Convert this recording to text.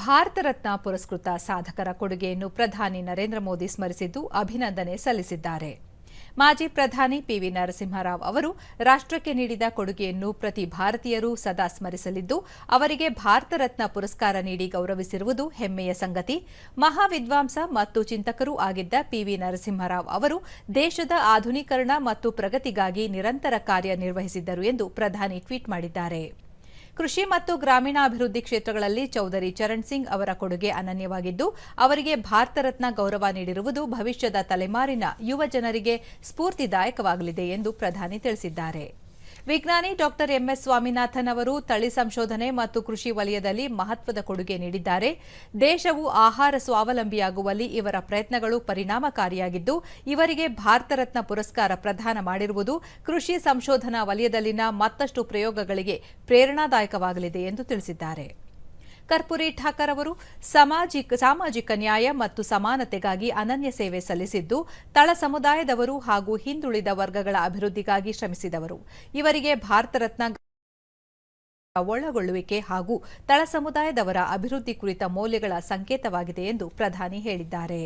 ಭಾರತ ರತ್ನ ಪುರಸ್ಕೃತ ಸಾಧಕರ ಕೊಡುಗೆಯನ್ನು ಪ್ರಧಾನಿ ನರೇಂದ್ರ ಮೋದಿ ಸ್ಮರಿಸಿದ್ದು ಅಭಿನಂದನೆ ಸಲ್ಲಿಸಿದ್ದಾರೆ. ಮಾಜಿ ಪ್ರಧಾನಿ ಪಿವಿ ನರಸಿಂಹರಾವ್ ಅವರು ರಾಷ್ಟ್ರಕ್ಕೆ ನೀಡಿದ ಕೊಡುಗೆಯನ್ನು ಪ್ರತಿ ಭಾರತೀಯರು ಸದಾ ಸ್ಮರಿಸಲಿದ್ದು, ಅವರಿಗೆ ಭಾರತ ರತ್ನ ಪುರಸ್ಕಾರ ನೀಡಿ ಗೌರವಿಸಿರುವುದು ಹೆಮ್ಮೆಯ ಸಂಗತಿ. ಮಹಾವಿದ್ವಾಂಸ ಮತ್ತು ಚಿಂತಕರೂ ಆಗಿದ್ದ ಪಿವಿ ನರಸಿಂಹರಾವ್ ಅವರು ದೇಶದ ಆಧುನೀಕರಣ ಮತ್ತು ಪ್ರಗತಿಗಾಗಿ ನಿರಂತರ ಕಾರ್ಯನಿರ್ವಹಿಸಿದ್ದರು ಎಂದು ಪ್ರಧಾನಿ ಟ್ವೀಟ್ ಮಾಡಿದ್ದಾರೆ. ಕೃಷಿ ಮತ್ತು ಗ್ರಾಮೀಣಾಭಿವೃದ್ಧಿ ಕ್ಷೇತ್ರಗಳಲ್ಲಿ ಚೌಧರಿ ಚರಣ್ ಸಿಂಗ್ ಅವರ ಕೊಡುಗೆ ಅನನ್ಯವಾಗಿದ್ದು, ಅವರಿಗೆ ಭಾರತ ರತ್ನ ಗೌರವ ನೀಡಿರುವುದು ಭವಿಷ್ಯದ ತಲೆಮಾರಿನ ಯುವ ಜನರಿಗೆ ಸ್ಫೂರ್ತಿದಾಯಕವಾಗಲಿದೆ ಎಂದು ಪ್ರಧಾನಿ ತಿಳಿಸಿದ್ದಾರೆ. ವಿಜ್ಞಾನಿ ಡಾಕ್ಟರ್ ಎಂಎಸ್ ಸ್ವಾಮಿನಾಥನ್ ಅವರು ತಳಿ ಸಂಶೋಧನೆ ಮತ್ತು ಕೃಷಿ ವಲಯದಲ್ಲಿ ಮಹತ್ವದ ಕೊಡುಗೆ ನೀಡಿದ್ದಾರೆ. ದೇಶವು ಆಹಾರ ಸ್ವಾವಲಂಬಿಯಾಗುವಲ್ಲಿ ಇವರ ಪ್ರಯತ್ನಗಳು ಪರಿಣಾಮಕಾರಿಯಾಗಿದ್ದು, ಇವರಿಗೆ ಭಾರತ ರತ್ನ ಪುರಸ್ಕಾರ ಪ್ರದಾನ ಮಾಡಿರುವುದು ಕೃಷಿ ಸಂಶೋಧನಾ ವಲಯದಲ್ಲಿನ ಮತ್ತಷ್ಟು ಪ್ರಯೋಗಗಳಿಗೆ ಪ್ರೇರಣಾದಾಯಕವಾಗಲಿದೆ ಎಂದು ತಿಳಿಸಿದ್ದಾರೆ. ಕರ್ಪೂರಿ ಠಾಕರ್ ಅವರು ಸಾಮಾಜಿಕ ಸಾಮಾಜಿಕ ನ್ಯಾಯ ಮತ್ತು ಸಮಾನತೆಗಾಗಿ ಅನನ್ಯ ಸೇವೆ ಸಲ್ಲಿಸಿದ್ದು, ತಳ ಸಮುದಾಯದವರು ಹಾಗೂ ಹಿಂದುಳಿದ ವರ್ಗಗಳ ಅಭಿವೃದ್ಧಿಗಾಗಿ ಶ್ರಮಿಸಿದವರು. ಇವರಿಗೆ ಭಾರತ ರತ್ನ ಒಳಗೊಳ್ಳುವಿಕೆ ಹಾಗೂ ತಳ ಸಮುದಾಯದವರ ಅಭಿವೃದ್ಧಿ ಕುರಿತ ಮೌಲ್ಯಗಳ ಸಂಕೇತವಾಗಿದೆ ಎಂದು ಪ್ರಧಾನಿ ಹೇಳಿದ್ದಾರೆ.